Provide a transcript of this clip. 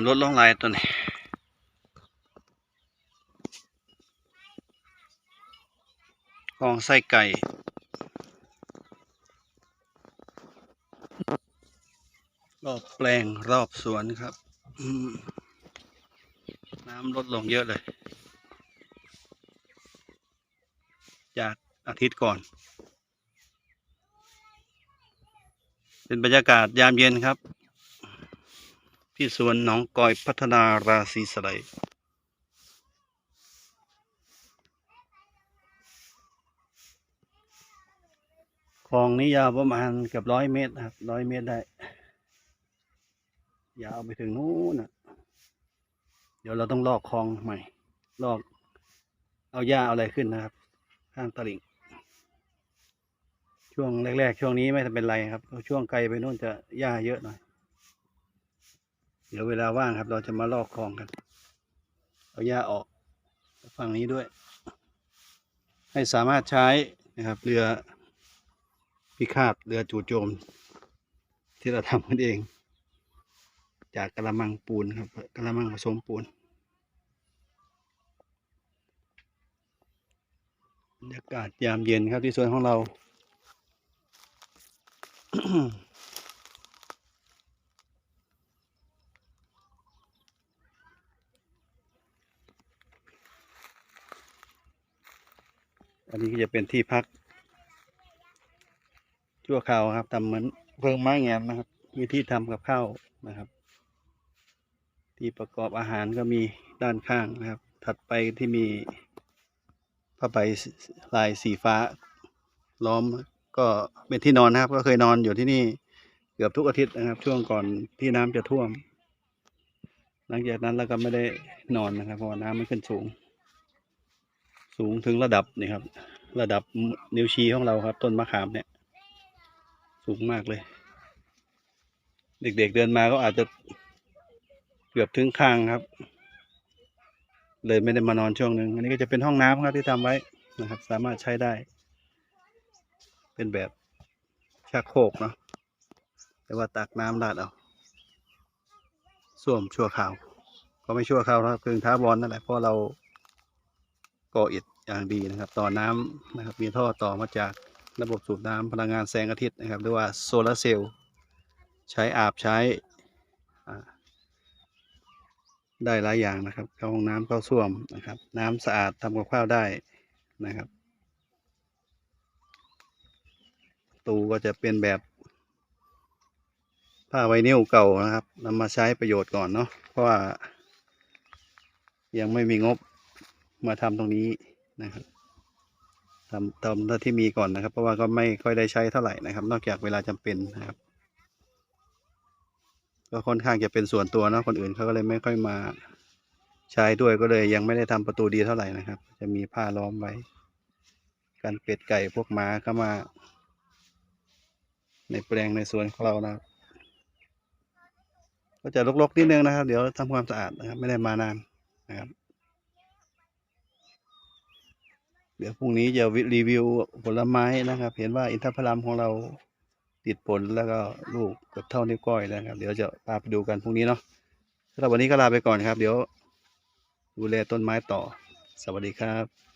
ามรถลงลายตัวนี้กองไส้ไก่รอบแปลงรอบสวนครับ น้ำลดลงเยอะเลย จากอาทิตย์ก่อน เป็นบรรยากาศยามเย็นครับ ที่สวนหนองกอยพัฒนาราศีสไลคลองนี้ยาวประมาณเกือบร้อยเมตรครับร้อยเมตรได้ ยาวไปถึงนู้นนะเดี๋ยวเราต้องลอกคลองใหม่ ลอก เอาหญ้าเอาอะไรขึ้นนะครับ ข้างตลิ่ง ช่วงแรก ๆ ช่วงนี้ไม่เป็นไรครับ ช่วงไกลไปนู่นจะหญ้าเยอะหน่อย เดี๋ยวเวลาว่างครับ เราจะมาลอกคลองกัน เอาหญ้าออกฝั่งนี้ด้วย ให้สามารถใช้นะครับ เรือพิฆาตเรือจู่โจม ที่เราทำกันเอง จากกระมังปูนครับกระมังผสมปูนบรรยากาศยามเย็นครับที่สวนของเรา อันนี้ก็จะเป็นที่พัก ชั่วคราวครับทำเหมือนเพิงไม้แงมนะครับ มีที่ทำกับข้าวนะครับ ที่ประกอบอาหารก็มีด้านข้างนะครับ ถัดไปที่มีผ้าใบลายสีฟ้า ล้อมก็เป็นที่นอนนะครับ ก็เคยนอนอยู่ที่นี่เกือบทุกอาทิตย์นะครับ ช่วงก่อนที่น้ำจะท่วม หลังจากนั้นเราก็ไม่ได้นอนนะครับเพราะน้ำมันขึ้นสูง สูงถึงระดับนี่ครับ ระดับนิ้วชี้ของเราครับ ต้นมะขามเนี่ย สูงมากเลย เด็กๆเดินมาก็อาจจะเกือบถึงคางครับ เลยไม่ได้มานอนช่วงหนึ่งอันนี้ก็จะเป็นห้องน้ำครับที่ทำไว้นะครับ สามารถใช้ได้ เป็นแบบชักโครกเนาะแต่ว่าตักน้ำราดเอาส้วมชั่วคราว ก็ไม่ชั่วคราวครับคือท้าบอลนั่นแหละเพราะเรา ก่ออิฐอย่างดีนะครับ ต่อน้ำนะครับ มีท่อต่อมาจากระบบสูบน้ำพลังงานแสงอาทิตย์นะครับหรือว่าโซลาร์เซลล์ใช้อาบใช้ได้หลายอย่างนะครับ เข้าห้องน้ำเข้าส้วมนะครับ น้ำสะอาดทำกับข้าวได้นะครับตูก็จะเป็นแบบผ้าไวนิลเก่านะครับนำมาใช้ประโยชน์ก่อนเนาะเพราะว่ายังไม่มีงบ มาทำตรงนี้นะครับทำทำเท่าที่มีก่อนนะครับ เพราะว่าก็ไม่ค่อยได้ใช้เท่าไหร่นะครับ นอกจากเวลาจำเป็นนะครับ ก็ค่อนข้างจะเป็นส่วนตัวเนาะคนอื่นเขาก็เลยไม่ค่อยมาใช้ด้วยก็เลยยังไม่ได้ทำประตูดีเท่าไหร่นะครับ จะมีผ้าล้อมไว้กันเป็ดไก่พวกม้าเข้ามา ในแปลงในสวนของเรานะครับก็จะรกๆนิดนึงนะครับ เดี๋ยวทำความสะอาดนะครับ ไม่ได้มานานนะครับ เดี๋ยวพรุ่งนี้จะรีวิวผลไม้นะครับ เห็นว่าอินทผลัมของเราติดผลแล้วก็ลูกเกือบเท่านิ้วก้อยแล้วครับ เดี๋ยวจะพาไปดูกันพรุ่งนี้เนาะสำหรับวันนี้ก็ลาไปก่อนครับ เดี๋ยวดูแลต้นไม้ต่อ สวัสดีครับ